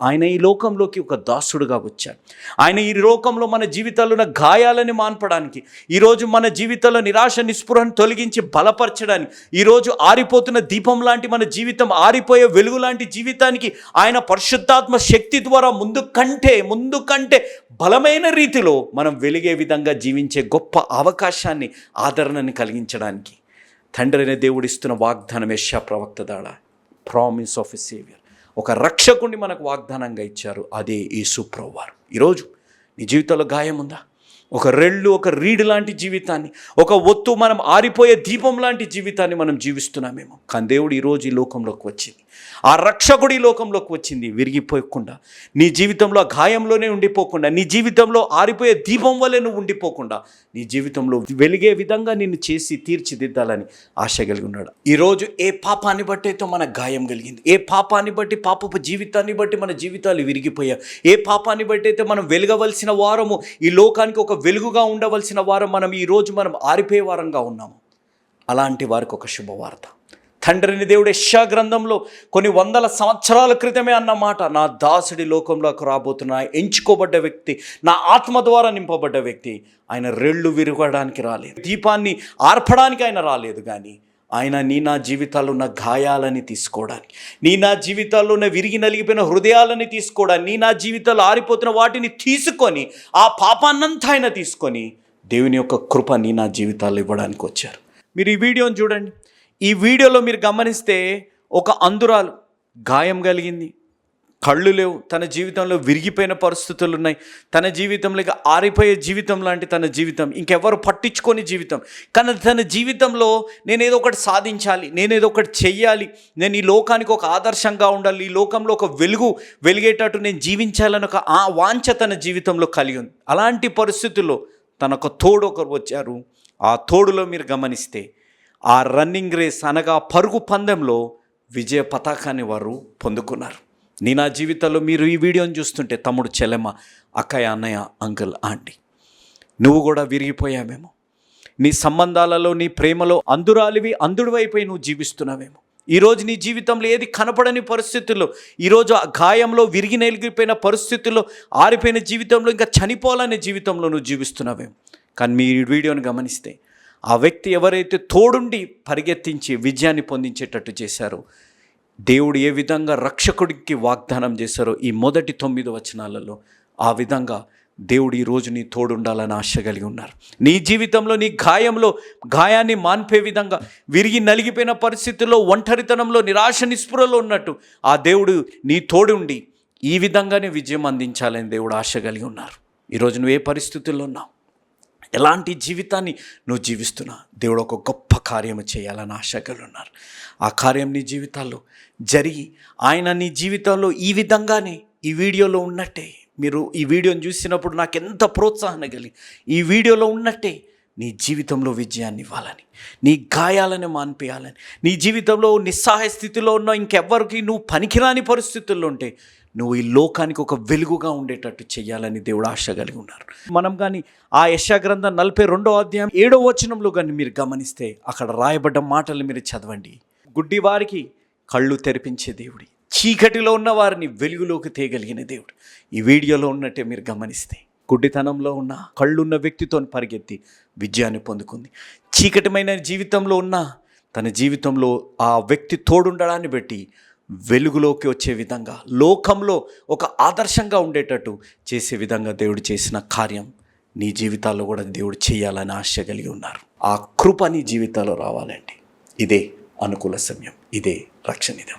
ఆయన ఈ లోకంలోకి ఒక దాసుడుగా వచ్చాడు. ఆయన ఈ లోకంలో మన జీవితాల్లో ఉన్న గాయాలని మాన్పడానికి ఈరోజు మన జీవితంలో నిరాశ నిస్పృహను తొలగించి బలపరచడానికి ఈరోజు ఆరిపోతున్న దీపం లాంటి మన జీవితం ఆరిపోయే వెలుగు లాంటి జీవితానికి ఆయన పరిశుద్ధాత్మ శక్తి ద్వారా ముందు కంటే ముందు కంటే బలమైన రీతిలో మనం వెలిగే విధంగా జీవించే గొప్ప అవకాశాన్ని ఆదరణని కలిగించడానికి. తండ్రి అనే దేవుడిస్తున్న వాగ్దానం యశా ప్రవక్త దాడ ప్రామిస్ ఆఫ్ ఎ సేవియర్ ఒక రక్షకుణ్ణి మనకు వాగ్దానంగా ఇచ్చారు అదే యేసు ప్రభువారు. ఈరోజు నీ జీవితంలో గాయం ఉందా? ఒక రెళ్ళు ఒక రీడ్ లాంటి జీవితాన్ని ఒక ఒత్తు మనం ఆరిపోయే దీపం లాంటి జీవితాన్ని మనం జీవిస్తున్నామేమో. కానీ దేవుడు ఈరోజు ఈ లోకంలోకి వచ్చింది. ఆ రక్షకుడి లోకంలోకి వచ్చింది విరిగిపోకుండా. నీ జీవితంలో గాయంలోనే ఉండిపోకుండా నీ జీవితంలో ఆరిపోయే దీపం వల్లే నువ్వు ఉండిపోకుండా నీ జీవితంలో వెలిగే విధంగా నిన్ను చేసి తీర్చిదిద్దాలని ఆశ కలిగి ఉన్నాడు. ఈరోజు ఏ పాపాన్ని బట్టి అయితే మన గాయం కలిగింది ఏ పాపాన్ని బట్టి పాపపు జీవితాన్ని బట్టి మన జీవితాలు విరిగిపోయాయి ఏ పాపాన్ని బట్టి అయితే మనం వెలగవలసిన వారము ఈ లోకానికి ఒక వెలుగుగా ఉండవలసిన వారం మనం ఈరోజు మనం ఆరిపోయే వారంగా ఉన్నాము. అలాంటి వారికి ఒక శుభవార్త. తండ్రిని దేవుడు యశా గ్రంథంలో కొన్ని వందల సంవత్సరాల క్రితమే అన్నమాట నా దాసుడి లోకంలోకి రాబోతున్న ఎంచుకోబడ్డ వ్యక్తి నా ఆత్మ ద్వారా నింపబడ్డ వ్యక్తి ఆయన రెళ్ళు విరగడానికి రాలేదు. దీపాన్ని ఆర్పడానికి ఆయన రాలేదు కానీ ఆయన నీ నా జీవితాల్లో ఉన్న గాయాలని తీసుకోవడానికి నీ నా జీవితాల్లో ఉన్న విరిగి నలిగిపోయిన హృదయాలని తీసుకోవడానికి నీ నా జీవితాల్లో ఆరిపోతున్న వాటిని తీసుకొని ఆ పాపాన్నంతా ఆయన తీసుకొని దేవుని యొక్క కృప నీ నా జీవితాల్లో ఇవ్వడానికి వచ్చారు. మీరు ఈ వీడియోని చూడండి. ఈ వీడియోలో మీరు గమనిస్తే ఒక అందురాలు గాయం కలిగింది. కళ్ళు లేవు. తన జీవితంలో విరిగిపోయిన పరిస్థితులు ఉన్నాయి. తన జీవితంలో ఇక ఆరిపోయే జీవితం లాంటి తన జీవితం. ఇంకెవరు పట్టించుకొని జీవితం. కానీ తన జీవితంలో నేను ఏదో ఒకటి సాధించాలి. నేను ఏదో ఒకటి చెయ్యాలి. నేను ఈ లోకానికి ఒక ఆదర్శంగా ఉండాలి. ఈ లోకంలో ఒక వెలుగు వెలిగేటట్టు నేను జీవించాలని ఒక ఆ వాంఛ తన జీవితంలో కలిగి ఉంది. అలాంటి పరిస్థితుల్లో తన ఒక తోడు ఒకరు వచ్చారు. ఆ తోడులో మీరు గమనిస్తే ఆ రన్నింగ్ రేస్ అనగా పరుగు పందెంలో విజయ పతాకాన్ని వారు పొందుకున్నారు. నీ నా జీవితంలో మీరు ఈ వీడియోని చూస్తుంటే తమ్ముడు చెల్లెమ్మ అక్కయ్య అన్నయ్య అంకుల్ ఆంటీ నువ్వు కూడా విరిగిపోయావేమో. నీ సంబంధాలలో నీ ప్రేమలో అందురాలివి అందుడివైపోయి నువ్వు జీవిస్తున్నావేమో. ఈరోజు నీ జీవితంలో ఏది కనపడని పరిస్థితుల్లో ఈరోజు ఆ గాయంలో విరిగి నెలిగిపోయిన పరిస్థితుల్లో ఆరిపోయిన జీవితంలో ఇంకా చనిపోవాలనే జీవితంలో నువ్వు జీవిస్తున్నావేమో. కానీ మీ వీడియోని గమనిస్తే ఆ వ్యక్తి ఎవరైతే తోడుండి పరిగెత్తించి విజయాన్ని పొందించేటట్టు చేశారో దేవుడు ఏ విధంగా రక్షకుడికి వాగ్దానం చేశారో ఈ మొదటి తొమ్మిది వచనాలలో ఆ విధంగా దేవుడు ఈరోజు నీ తోడుండాలని ఆశ కలిగి ఉన్నారు. నీ జీవితంలో నీ గాయంలో గాయాన్ని మాన్పే విధంగా విరిగి నలిగిపోయిన పరిస్థితుల్లో ఒంటరితనంలో నిరాశ నిస్పృహలో ఉన్నట్టు ఆ దేవుడు నీ తోడుండి ఈ విధంగానే విజయం అందించాలని దేవుడు ఆశ కలిగి ఉన్నారు. ఈరోజు నువ్వు ఏ పరిస్థితుల్లో ఉన్నావు? ఎలాంటి జీవితాన్ని నువ్వు జీవిస్తున్నా? దేవుడు ఒక గొప్ప కార్యము చేయాలని ఆశగలు ఉన్నారు ఆ కార్యం నీ జీవితాల్లో జరిగి ఆయన నీ జీవితంలో ఈ విధంగానే ఈ వీడియోలో ఉన్నట్టే. మీరు ఈ వీడియోని చూసినప్పుడు నాకు ఎంత ప్రోత్సాహం కలిగి ఈ వీడియోలో ఉన్నట్టే నీ జీవితంలో విజయాన్ని ఇవ్వాలని నీ గాయాలను మాన్పేయాలని నీ జీవితంలో నిస్సహాయ స్థితిలో ఉన్న ఇంకెవ్వరికి నువ్వు పనికిరాని పరిస్థితుల్లో ఉంటే నువ్వు ఈ లోకానికి ఒక వెలుగుగా ఉండేటట్టు చేయాలని దేవుడు ఆశ కలిగి ఉన్నారు. మనం కానీ ఆ యశాగ్రంథం నలభై రెండో అధ్యాయం ఏడో వచనంలో కానీ మీరు గమనిస్తే అక్కడ రాయబడ్డ మాటలు మీరు చదవండి. గుడ్డి వారికి కళ్ళు తెరిపించే దేవుడి చీకటిలో ఉన్న వారిని వెలుగులోకి తేగలిగిన దేవుడు. ఈ వీడియోలో ఉన్నట్టే మీరు గమనిస్తే గుడ్డితనంలో ఉన్న కళ్ళున్న వ్యక్తితో పరిగెత్తి విజయాన్ని పొందుకుంది. చీకటిమైన జీవితంలో ఉన్న తన జీవితంలో ఆ వ్యక్తి తోడుండడాన్ని బట్టి వెలుగులోకి వచ్చే విధంగా లోకంలో ఒక ఆదర్శంగా ఉండేటట్టు చేసే విధంగా దేవుడు చేసిన కార్యం నీ జీవితాల్లో కూడా దేవుడు చేయాలని ఆశ కలిగి ఉన్నారు. ఆ కృప నీ జీవితాల్లో రావాలండి. ఇదే అనుకూల సమయం. ఇదే రక్షణిదం